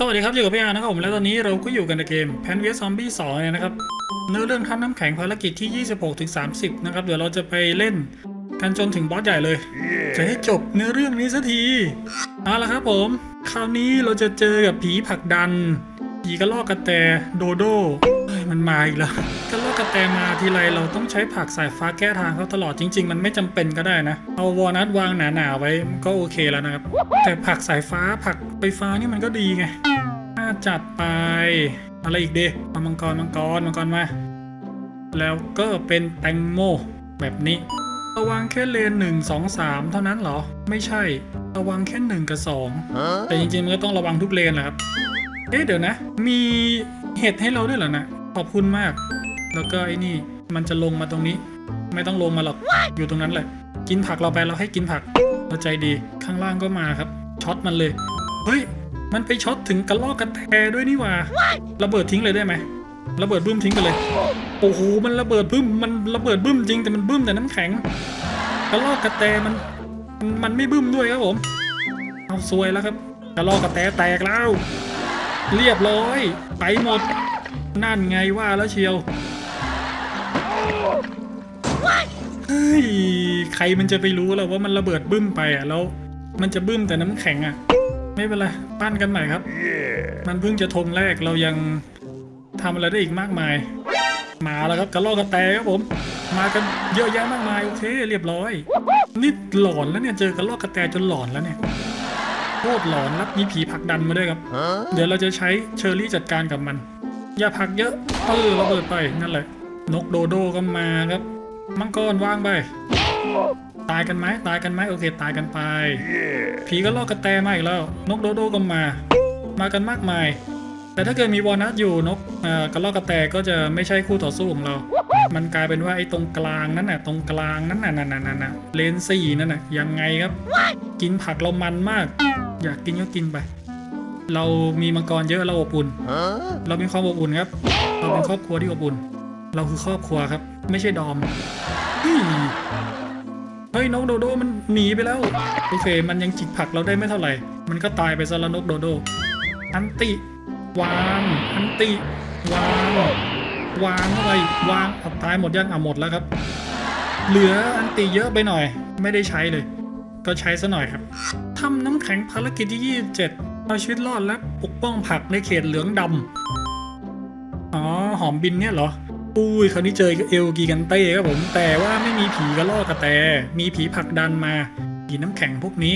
สวัสดีครับ อยู่กับพี่อาร์นะครับผม และตอนนี้เราก็อยู่กันในเกม p a n v i s Zombie 2เนี่ยนะครับ เนื้อเรื่องขั้นน้ำแข็งภารกิจที่ 26ถึง30นะครับ เดี๋ยวเราจะไปเล่นกันจนถึงบอสใหญ่เลย จะให้จบเนื้อเรื่องนี้สักที เอาละครับผม คราวนี้เราจะเจอกับผีผลักดัน ผีกระลอกกระแตโดโดเฮ้ย มันมาอีกแล้วกระลอกกระแตมาทีไรเราต้องใช้ผักสายฟ้าแก้ทางเขาตลอดจริง ๆ มันไม่จำเป็นก็ได้นะ เอาวอลนัทวางหนาๆไว้ก็โอเคแล้วนะครับ แต่ผักสายฟ้าผักไฟฟ้านี่มันก็ดีไงน่าจัดไป อะไรอีกเดมามังกรมังกรมังกรมา แล้วก็เป็นแตงโมแบบนี้ระวังแค่เลนหนึ่งสองสามเท่านั้นเหรอ ไม่ใช่ ระวังแค่หนึ่งกับสองแต่จริงๆมันก็ต้องระวังทุกเลนแหละครับ เอ๊ะเดี๋ยวนะ มีเห็ดให้เราด้วยเหรอนะ ขอบคุณมาก แล้วก็ไอ้นี่มันจะลงมาตรงนี้ ไม่ต้องลงมาหรอก อยู่ตรงนั้นแหละ กินผักเราไปเราให้กินผักเราใจดีข้างล่างก็มาครับ ช็อตมันเลย เฮ้ย มันไปช็อตถึงกระลอกกระแตด้วยนี่ว่าระเบิดทิ้งเลยได้ไหมระเบิดบึ้มทิ้งไปเลย โอ้โห มันระเบิดบึ้ม มันระเบิดบึ้มจริงแต่มันบึ้มแต่น้ำแข็งกระลอกกระแตมัน มันไม่บึ้มด้วยครับผม เอาซวยแล้วครับกระลอกกระแตแตกแล้ว เรียบร้อย ไปหมด นั่นไงว่าแล้วเชียวเฮ้ยใครมันจะไปรู้ล่ะว่ามันระเบิดบึ้มไปอะแล้ว มันจะบึ้มแต่น้ำแข็งอะ ไม่เป็นไรปั้นกันใหม่ครับ มันเพิ่งจะทงแรกเรายังทำอะไรได้อีกมากมาย มาแล้วครับกระลอกกระแตครับผม มากันเยอะแยะมากมายโอเคเรียบร้อยนี่หลอนแล้วเนี่ยเจอกระลอกกระแตจนหลอนแล้วเนี่ยโคตรหลอนแล้วมีผีผักดันมาด้วยครับ เดี๋ยวเราจะใช้เชอร์รี่จัดการกับมัน อย่าผักเยอะเออระเบิดไปนั่นแหละ นกโดโดก็มาครับ มังกรว่างไป ตายกันไหมตายกันไหมโอเค ตายกันไป ผีก็ลอกกระแตมาอีกแล้ว นกโดโดก็มา มากันมากมาย แต่ถ้าเกิดมีวอลนัทอยู่นกอ่อกระลอกกระแตก็จะไม่ใช่คู่ต่อสู้ของเรา มันกลายเป็นว่าไอ้ตรงกลางนั่นน่ะตรงกลางนั่นน่ะนั่นน่ะนั่นน่ะเลนสี่นั่นน่ะยังไงครับ กินผักเรามันมาก อยากกินก็กินไป เรามีมังกรเยอะเราอบอุ่น เรามีความอบอุ่นครับ เราเป็นครอบครัวที่อบอุ่น เราคือครอบครัวครับ ไม่ใช่ดอม เฮ้ยนกโดโดมันหนีไปแล้ว โอเค มันยังจิกผักเราได้ไม่เท่าไหร่ มันก็ตายไปซะแล้วนกโดโด อันติ วางอันติ วาง วางเข้าไปวางเอาตายหมดยังอะหมดแล้วครับ เหลืออันติเยอะไปหน่อย ไม่ได้ใช้เลย ก็ใช้ซะหน่อยครับทำน้ำแข็งภารกิจที่ 27 เอาชีวิตรอดและปกป้องผักในเขตเหลืองดำอ๋อหอมบินเนี่ยเหรออุ้ยคราวนี้เจอเอลกีกันเต้ครับผมแต่ว่าไม่มีผีกระลอกกระแต มีผีผลักดันมาผีน้ำแข็งพวกนี้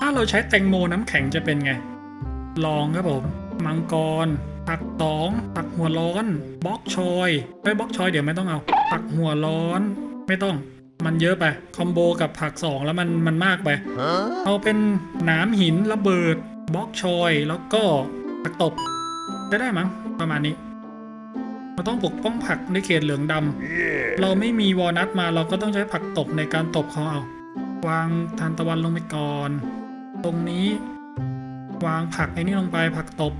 ถ้าเราใช้แตงโมน้ำแข็งจะเป็นไง ลองครับผมมังกรผักตองผักหัวร้อนบล็อกชอยไอ้ยบล็อกชอยเดี๋ยวไม่ต้องเอาผักหัวร้อน ไม่ต้อง มันเยอะไปคอมโบกับผักสองแล้วมันมันมากไป เอาเป็นหนามหินระเบิด บล็อกชอยแล้วก็ผักตบจะได้มั้งประมาณนี้เราต้องปกป้องผักในเขตเหลืองดำเราไม่มีวอลนัทมาเราก็ต้องใช้ผักตบในการตบเขาเอา วางทานตะวันลงไปก่อน ตรงนี้ วางผักไอ้นี่ลงไปผักตบ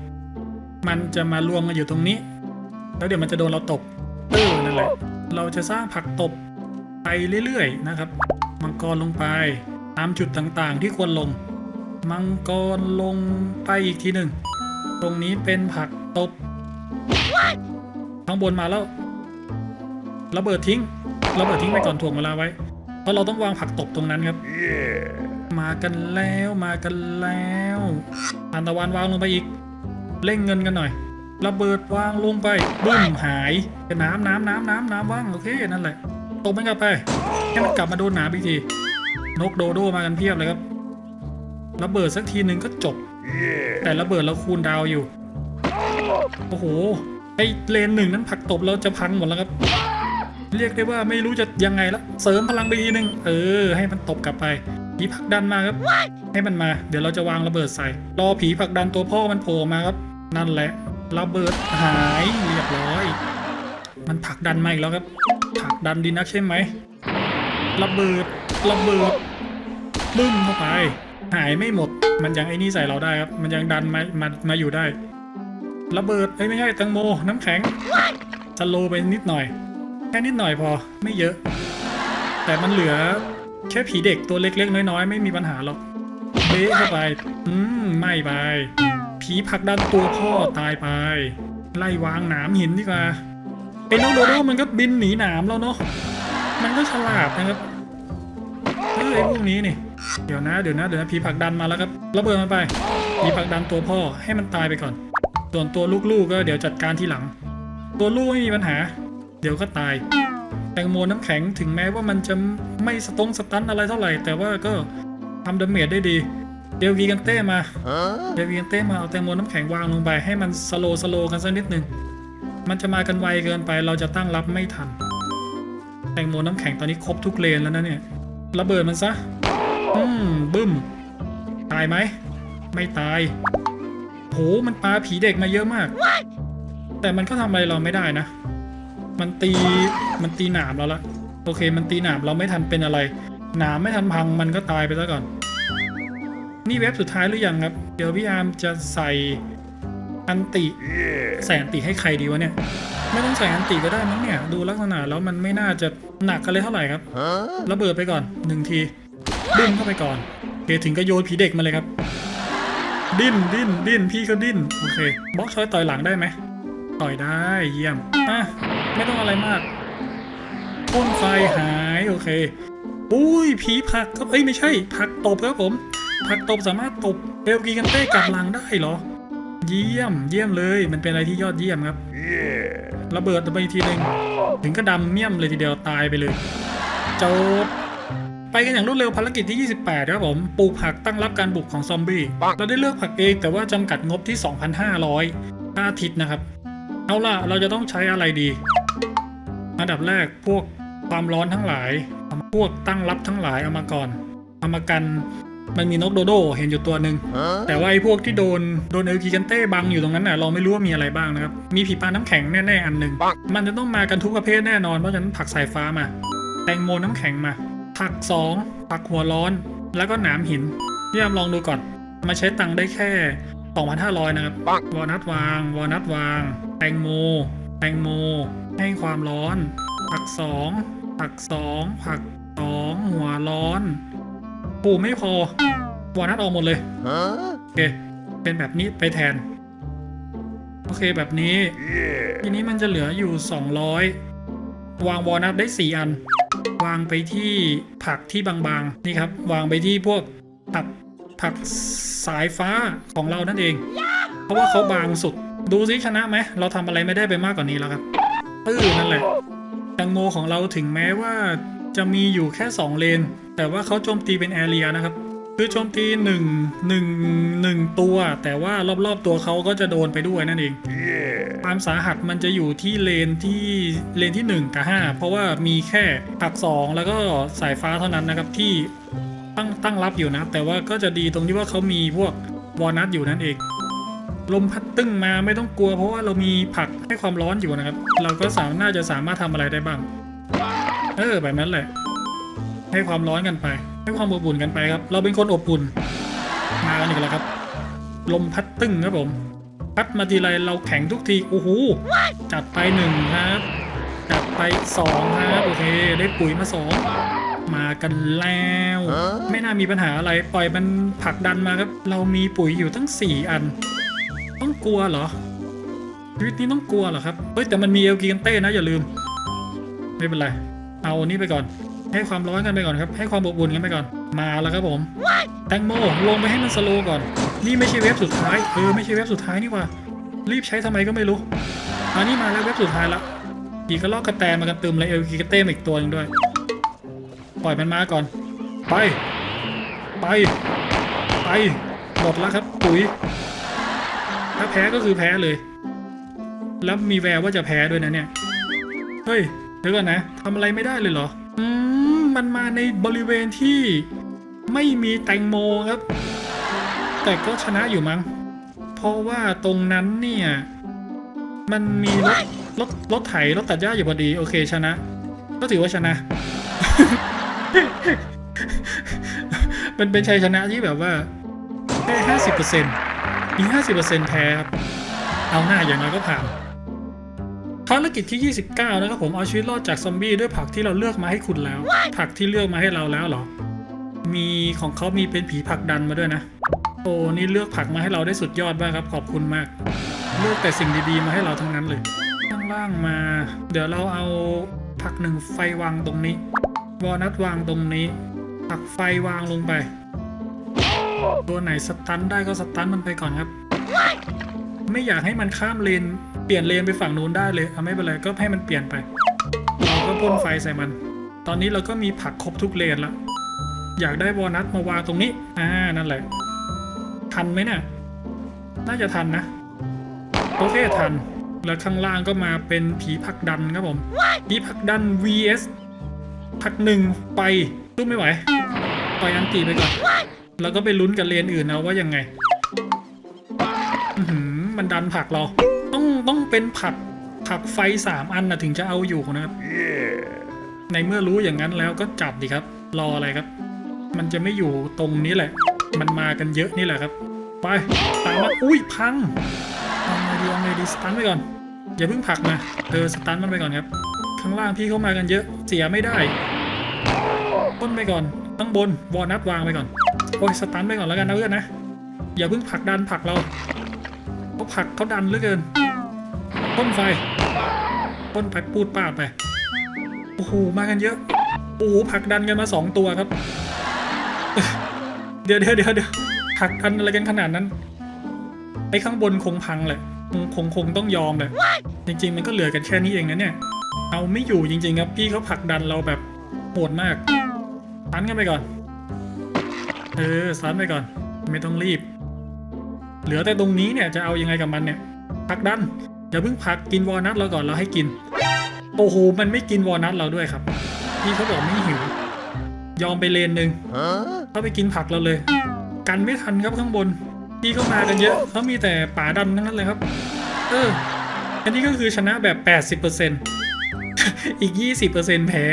มันจะมารวมกันอยู่ตรงนี้ แล้วเดี๋ยวมันจะโดนเราตบเออนั่นแหละเราจะสร้างผักตบไปเรื่อยๆนะครับ มังกรลงไปตามจุดต่างๆที่ควรลง มังกรลงไปอีกทีหนึ่ง ตรงนี้เป็นผักตบ ข้างบนมาแล้ว ระเบิดทิ้ง ระเบิดทิ้งไปก่อนถ่วงเวลาไว้ เพราะเราต้องวางผักตบตรงนั้นครับ มากันแล้วมากันแล้วทานตะวันวางลงไปอีก เร่งเงินกันหน่อย ระเบิดวางลงไปบึ้มหายเป็นน้ำน้ำน้ำน้ำน้ำว่างโอเคนั่นแหละตบมันกลับไปให้มันกลับมาโดนหนาอีกทีนกโดโดมากันเพียบเลยครับ ระเบิดสักทีหนึ่งก็จบ แต่ระเบิดเราคูณดาวอยู่ โอ้โห ไอเลนหนึ่งนั้นผลักตบเราจะพังหมดแล้วครับ เรียกได้ว่าไม่รู้จะยังไงละ เสริมพลังไปทีหนึ่งเออ ให้มันตบกลับไป ผีผลักดันมาครับ ให้มันมา เดี๋ยวเราจะวางระเบิดใส่ รอผีผลักดันตัวพ่อมันโผล่มาครับ นั่นแหละ ระเบิดหายเรียบร้อย มันผลักดันมาอีกแล้วครับผลักดันดีนักใช่ไหม ระเบิด ระเบิดบึ้มเข้าไป หายไม่หมด มันยังไอ้นี่ใส่เราได้ครับ มันยังดันมามามาอยู่ได้ระเบิดเอ้ยไม่ใช่แตังโม น้ำแข็งสโลว์ไปนิดหน่อย แค่นิดหน่อยพอไม่เยอะ แต่มันเหลือแค่ผีเด็กตัวเล็กๆ น้อยๆ ไม่มีปัญหาหรอกเบะเข้าไป อืมไม่ไปผผีผลักดันตัวพ่อตายไป ไล่วางหนามหินดีกว่าไอ้น้องโดโดมันก็บินหนีหนามแล้วเนาะมันก็ฉลาดนะครับเฮ้ยไอ้พวกนี้นี่ เดี๋ยวนะเดี๋ยวนะเดี๋ยวนะผีผลักดันมาแล้วครับระเบิดมันไปผีผลักดันตัวพ่อให้มันตายไปก่อน ส่วนตัวลูกๆก็เดี๋ยวจัดการทีหลัง ตัวลูกไม่มีปัญหา เดี๋ยวก็ตาย แตงโมน้ำแข็งถึงแม้ว่ามันจะไม่สตงสตันอะไรเท่าไหร่ แต่ว่าก็ทำดาเมจได้ดีเดวีกันเต้มาเดวีกันเต้มาเอาแตงโมน้ำแข็งวางลงไปให้มันสโลสโลกันสักนิดหนึ่งมันจะมากันไวเกินไปเราจะตั้งรับไม่ทัน แตงโมน้ำแข็งตอนนี้ครบทุกเลนแล้วนะเนี่ยระเบิดมันซะ อืมบึ้ม ตายไหม ไม่ตายโหมันปาผีเด็กมาเยอะมาก แต่มันก็ทำอะไรเราไม่ได้นะ มันตีมันตีหนามเราละโอเค มันตีหนามเราไม่ทันเป็นอะไร หนามไม่ทันพังมันก็ตายไปซะก่อน นี่เว็บสุดท้ายหรือยังครับ เดี๋ยวพี่อาร์มจะใส่อันติใส่อันติให้ใครดีวะเนี่ย ไม่ต้องใส่อันติก็ได้มั้งเนี่ย ดูลักษณะแล้วมันไม่น่าจะหนักกันเลยเท่าไหร่ครับ ระเบิดไปก่อนหนึ่งที ดิ้นเข้าไปก่อนโอเคถึงก็โยนผีเด็กมาเลยครับ ดิ้นดิ้นดิ้นพี่ก็ดิ้นโอเคบล็อกชอยต่อยหลังได้ไหมต่อยได้เยี่ยมอะไม่ต้องอะไรมากพ่นไฟหายโอเคอุ้ยผีผักครับเอ้ยไม่ใช่ผักตบครับผม ผักตบสามารถตบเอลกีกันเต้กลับหลังได้เหรอ เยี่ยมเยี่ยมเลยมันเป็นอะไรที่ยอดเยี่ยมครับระเบิดไปทีหนึ่งถึงก็ดำเมี่ยมเลยทีเดียวตายไปเลยจบ ไปกันอย่างรวดเร็วภารกิจที่ 28 ครับผม ปลูกผักตั้งรับการบุกของซอมบี้ เราได้เลือกผักเองแต่ว่าจำกัดงบที่ 2,500ค่าอาทิตย์นะครับ เอาล่ะ เราจะต้องใช้อะไรดี อันดับแรกพวกความร้อนทั้งหลาย พวกตั้งรับทั้งหลายเอามาก่อนเอามากันมันมีนกโดโดเห็นอยู่ตัวหนึ่งแต่ว่าไอ้พวกที่โดนโดนเอลกิกันเต้บังอยู่ตรงนั้นน่ะเราไม่รู้ว่ามีอะไรบ้างนะครับ มีผีปลาน้ำแข็งแน่ๆอันหนึ่งมันจะต้องมากันทุกประเภทแน่นอนเพราะฉะนั้นผักสายฟ้ามา แตงโมน้ำแข็งมา ผักสองผักหัวร้อน แล้วก็หนามหินพี่ยามลองดูก่อน มาใช้ตังค์ได้แค่ 2,500 นะครับ วอลนัทวาง วอลนัทวาง แตงโม แตงโม ให้ความร้อน ผักสองผักสองผักสองหัวร้อนปูไม่พอ วอลนัทออกหมดเลยโอเค เป็นแบบนี้ไปแทน โอเคแบบนี้ ทีนี้มันจะเหลืออยู่ 200 วางวอลนัทได้ 4 อัน วางไปที่ผักที่บางๆนี่ครับ วางไปที่พวกผักผักสายฟ้าของเรานั่นเอง เพราะว่าเขาบางสุด ดูซิชนะไหมเราทำอะไรไม่ได้ไปมากกว่านี้แล้วครับตื้อนั่นแหละแตงโมของเราถึงแม้ว่าจะมีอยู่แค่ 2 เลน แต่ว่าเขาโจมตีเป็นแอเรียนะครับ คือโจมตีหนึ่งหนึ่งหนึ่งตัว แต่ว่ารอบๆตัวเขาก็จะโดนไปด้วยนั่นเองความสาหัสมันจะอยู่ที่เลนที่เลนที่ 1 กับ 5 เพราะว่ามีแค่ผัก 2 แล้วก็สายฟ้าเท่านั้นนะครับที่ตั้งตั้งรับอยู่นะ แต่ว่าก็จะดีตรงที่ว่าเขามีพวกวอลนัทอยู่นั่นเอง ลมพัดตึ้งมาไม่ต้องกลัว เพราะว่าเรามีผักให้ความร้อนอยู่นะครับ เราก็สามารถน่าจะสามารถทำอะไรได้บ้าง เออแบบนั้นแหละ ให้ความร้อนกันไป ให้ความอบอุ่นกันไปครับ เราเป็นคนอบอุ่น มากันอีกแล้วครับ ลมพัดตึ้งครับผม พัดมาทีไรเราแข็งทุกที โอ้โห จัดไปหนึ่งครับ จัดไปสองครับ โอเค ได้ปุ๋ยมาสอง มากันแล้ว ไม่น่ามีปัญหาอะไร ปล่อยมันผลักดันมาครับ เรามีปุ๋ยอยู่ตั้งสี่อัน ต้องกลัวเหรอ ชีวิตนี้ต้องกลัวเหรอครับ เฮ้ยแต่มันมีเอลกีกันเต้นะอย่าลืม ไม่เป็นไร เอาอันนี้ไปก่อน ให้ความร้อนกันไปก่อนครับ ให้ความอบอุ่นกันไปก่อน มาแล้วครับผม แตงโมลงไปให้มันสโลก่อน นี่ไม่ใช่เว็บสุดท้าย เออไม่ใช่เว็บสุดท้ายนี่ว่า รีบใช้ทำไมก็ไม่รู้ อันนี้มาแล้วเว็บสุดท้ายละอีกกระลอกกระแตมากันตึมเลยเอลกีกระเต้มอีกตัวหนึงด้วย ปล่อยมันมาก่อน ไป ไป ไปหมดแล้วครับปุ๋ย ถ้าแพ้ก็คือแพ้เลย แล้วมีแววว่าจะแพ้ด้วยนะเนี่ย เฮ้ยเดี๋ยวก่อนนะทำอะไรไม่ได้เลยเหรอ อืมมันมาในบริเวณที่ไม่มีแตงโมครับ แต่ก็ชนะอยู่มั้ง เพราะว่าตรงนั้นเนี่ย มันมีรถรถรถไถรถตัดหญ้าอยู่พอดี โอเคชนะ ก็ถือว่าชนะ มันเป็นชัยชนะที่แบบว่าแค่ห้าสิบเปอร์เซ็นต์อีห้าสิบเปอร์เซ็นต์แพ้ครับ เอาหน้าอย่างน้อยก็ผ่าน ภารกิจที่ 29 นะครับผมเอาชีวิตรอดจากซอมบี้ด้วยผักที่เราเลือกมาให้คุณแล้ว ผักที่เลือกมาให้เราแล้วเหรอ มีของเขามีเป็นผีผักดันมาด้วยนะ โอ้นี่เลือกผักมาให้เราได้สุดยอดมากครับ ขอบคุณมาก เลือกแต่สิ่งดีๆมาให้เราทั้งนั้นเลยข้างล่างมา เดี๋ยวเราเอาผักหนึ่งไฟวางตรงนี้วอลนัทวางตรงนี้ ผักไฟวางลงไป ตัวไหนสตันได้ก็สตันมันไปก่อนครับ ไม่อยากให้มันข้ามเลน เปลี่ยนเลนไปฝั่งนู้นได้เลยเอาไม่เป็นไรก็ให้มันเปลี่ยนไปเราก็พ่นไฟใส่มัน ตอนนี้เราก็มีผักครบทุกเลนแล้วอยากได้วอลนัทมาวางตรงนี้อ่านั่นแหละ ทันไหมเนี่ยน่าจะทันนะโอเคทัน แล้วข้างล่างก็มาเป็นผีผักดันครับผมผีผักดัน vs ผักหนึ่งไปสู้ไม่ไหวปล่อยอันตีไปก่อน แล้วก็ไปลุ้นกับเลนอื่นเอาว่ายังไงมันดันผักเรา ต้องต้องเป็นผลักผลักไฟสามอันนะถึงจะเอาอยู่นะครับ ในเมื่อรู้อย่างนั้นแล้วก็จับดิครับ รออะไรครับ มันจะไม่อยู่ตรงนี้แหละ มันมากันเยอะนี่แหละครับ ไปตามมาอุ้ยพังเอาไงดีเอาไงดีสตันไปก่อน อย่าเพิ่งผลักนะเออสตันมันไปก่อนครับ ข้างล่างพี่เข้ามากันเยอะเสียไม่ได้ต้นไปก่อนตั้งบนวอลนัทวางไปก่อนโอ้ยสตันไปก่อนแล้วกันนะเพื่อนนะอย่าเพิ่งผลักดันผลักเราเขาผลักเขาดันเหลือเกิน พ่นไฟพ่นไปปูดปาดไป โอ้โห มากันเยอะ โอ้โหผักดันกันมาสองตัวครับ เดี๋ยวเดี๋ยวเดี๋ยวเดี๋ยวผักดันอะไรกันขนาดนั้น ไอ้ข้างบนคงพังแหละ คงคงต้องยอมแหละ จริง ๆ มันก็เหลือกันแค่นี้เองนะเนี่ย เอาไม่อยู่จริง ๆ ครับ พี่เขาผักดันเราแบบโหดมากตันกันไปก่อน เออสันไปก่อน ไม่ต้องรีบ เหลือแต่ตรงนี้เนี่ยจะเอายังไงกับมันเนี่ยผักดัน อย่าเพิ่งพักกินวอลนัทเราก่อนเราให้กิน โอ้โหมันไม่กินวอลนัทเราด้วยครับพี่เขาบอกไม่หิวยอมไปเลนหนึ่งเขาไปกินผักเราเลย กันไม่ทันครับข้างบนพี่ก็มากันเยอะเขามีแต่ป่าดันทั้งนั้นเลยครับ เออ อันนี้ก็คือชนะแบบ 80%อีก 20%แพ้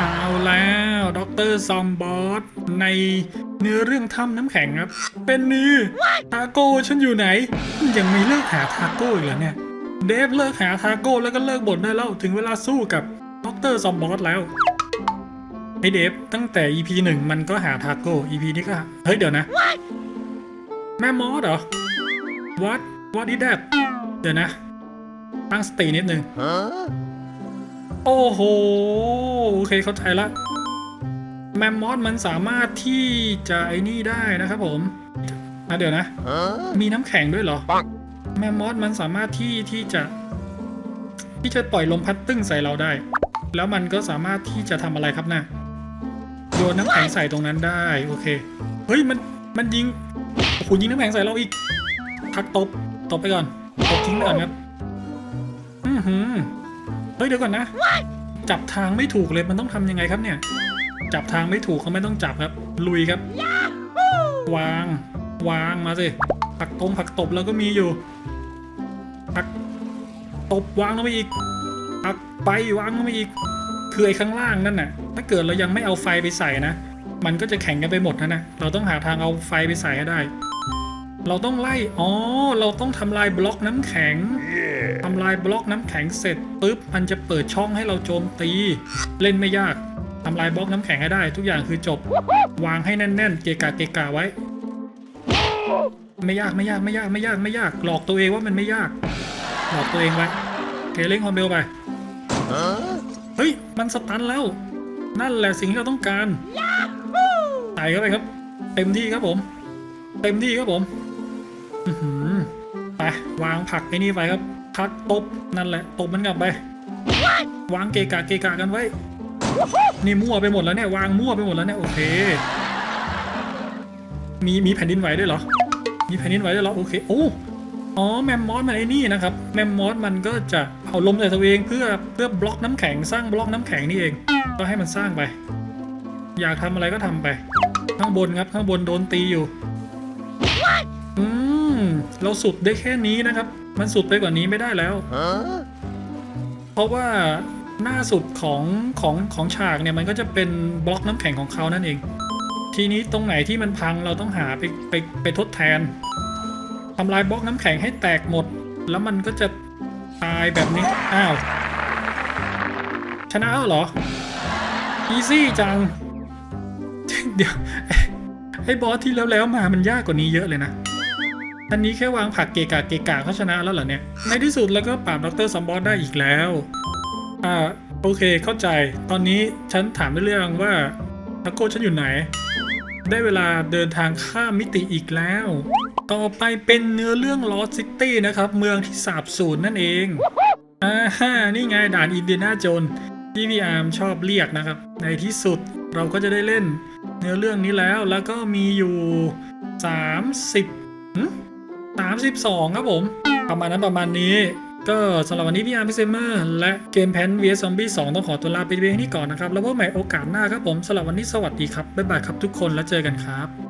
เอาแล้วด็อกเตอร์ซอมบอสในเนื้อเรื่องถ้ำน้ำแข็งครับ เป็นนี่ทาโก้ฉันอยู่ไหน ยังไม่เลิกหาทาโก้อีกเหรอเนี่ย เดฟเลิกหาทาโก้แล้วก็เลิกบ่นได้แล้วถึงเวลาสู้กับด็อกเตอร์ซอมบอสแล้วไอเดฟตั้งแต่ EP หนึ่งมันก็หาทาโก้ EP นี้ก็เฮ้ยเดี๋ยวนะ แม่มอสเหรอ what what is that เดี๋ยวนะ ตั้งสตินิดนึง โอ้โห โอเคเข้าใจละ แมมมอสมันสามารถที่จะไอ้นี่ได้นะครับผมอะเดี๋ยวนะ มีน้ำแข็งด้วยเหรอปังแมมมอสมันสามารถที่ที่จะ ที่จะปล่อยลมพัดตึ้งใส่เราได้ แล้วมันก็สามารถที่จะทำอะไรครับนะ่ะโยนน้ำแข็งใส่ตรงนั้นได้ โอเค เฮ้ยมันมันยิงโอ้โหยิงน้ำแข็งใส่เราอีกพักตบตบไปก่อนตบทิ้งไปก่อนครับ อือหือ เฮ้ยเดี๋ยวก่อนนะ จับทางไม่ถูกเลยมันต้องทำยังไงครับเนี่ย จับทางไม่ถูกเขาไม่ต้องจับครับ ลุยครับ วาง วางมาสิ ผักตรงผักตบเราก็มีอยู่ ผักตบวางลงไปอีก ผักไปวางลงไปอีก คือไอ้ข้างล่างนั่นน่ะ ถ้าเกิดเรายังไม่เอาไฟไปใส่นะ มันก็จะแข่งกันไปหมดนะนะ เราต้องหาทางเอาไฟไปใส่ให้ได้ เราต้องไล่ อ๋อ เราต้องทำลายบล็อกน้ำแข็ง ทำลายบล็อกน้ำแข็งเสร็จปุ๊บ มันจะเปิดช่องให้เราโจมตี เล่นไม่ยาก ทำลายบล็อกน้ำแข็งให้ได้ ทุกอย่างคือจบ วางให้แน่น ๆ เกะกะเกะกะไว้ ไม่ยากไม่ยากไม่ยากไม่ยากไม่ยาก หลอกตัวเองว่ามันไม่ยาก หลอกตัวเองไว้โอเคเร่งความเร็วไป เฮ้ย มันสตันแล้ว นั่นแหละสิ่งที่เราต้องการใส่เข้าไปครับ เต็มที่ครับผม เต็มที่ครับผมอื้อหือ ไปวางผักไอ้นี่ไปครับผักตบนั่นแหละตบมันกลับไป วางเกะกะเกะกะกันไว้ นี่มั่วไปหมดแล้วเนี่ยวางมั่วไปหมดแล้วเนี่ยโอเค มีมีแผ่นดินไหวด้วยเหรอ มีแผ่นดินไหวด้วยเหรอโอเคโอ้อ๋อแมมมอสมันไอ้นี่นะครับแมมมอสมันก็จะเอาลมใส่ตัวเองเพื่อเพื่อบล็อกน้ำแข็งสร้างบล็อกน้ำแข็งนี่เอง ก็ให้มันสร้างไป อยากทำอะไรก็ทำไป ข้างบนครับข้างบนโดนตีอยู่อืม เราสุดได้แค่นี้นะครับ มันสุดไปกว่านี้ไม่ได้แล้ว เพราะว่าหน้าสุดของของของฉากเนี่ยมันก็จะเป็นบล็อกน้ำแข็งของเขานั่นเอง ทีนี้ตรงไหนที่มันพังเราต้องหาไปไปไปทดแทนทำลายบล็อกน้ำแข็งให้แตกหมด แล้วมันก็จะตายแบบนี้ อ้าว ชนะแล้วเหรอ อีซี่จัง เดี๋ยวไออ้บอสที่แล้วแล้วๆมามันยากกว่านี้เยอะเลยนะ อันนี้แค่วางผักเกกะเกกะเขาชนะแล้วเหรอเนี่ย ในที่สุดแล้วก็ปราบดรซัมบอสได้อีกแล้ว อ่าโอเคเข้าใจ ตอนนี้ฉันถามได้เรื่องว่าทาโก้ฉันอยู่ไหน ได้เวลาเดินทางข้ามมิติอีกแล้ว ต่อไปเป็นเนื้อเรื่องลอสซิตี้นะครับ เมืองที่สาบสูญนั่นเองอ่าฮ่านี่ไงด่านอินเดียนาโจนที่พี่อาร์มชอบเรียกนะครับ ในที่สุดเราก็จะได้เล่นเนื้อเรื่องนี้แล้วแล้วก็มีอยู่ 30หึ 32 ครับผม ประมาณนั้นประมาณนี้ ก็สำหรับวันนี้พี่อาร์มพิเซเมอร์และเกมแพนเวียซอมบี้2ต้องขอตัวลาไปเพียงนี้ก่อนนะครับ แล้วพบใหม่โอกาสหน้าครับผมสำหรับวันนี้สวัสดีครับ บ๊ายบายครับทุกคนแล้วเจอกันครับ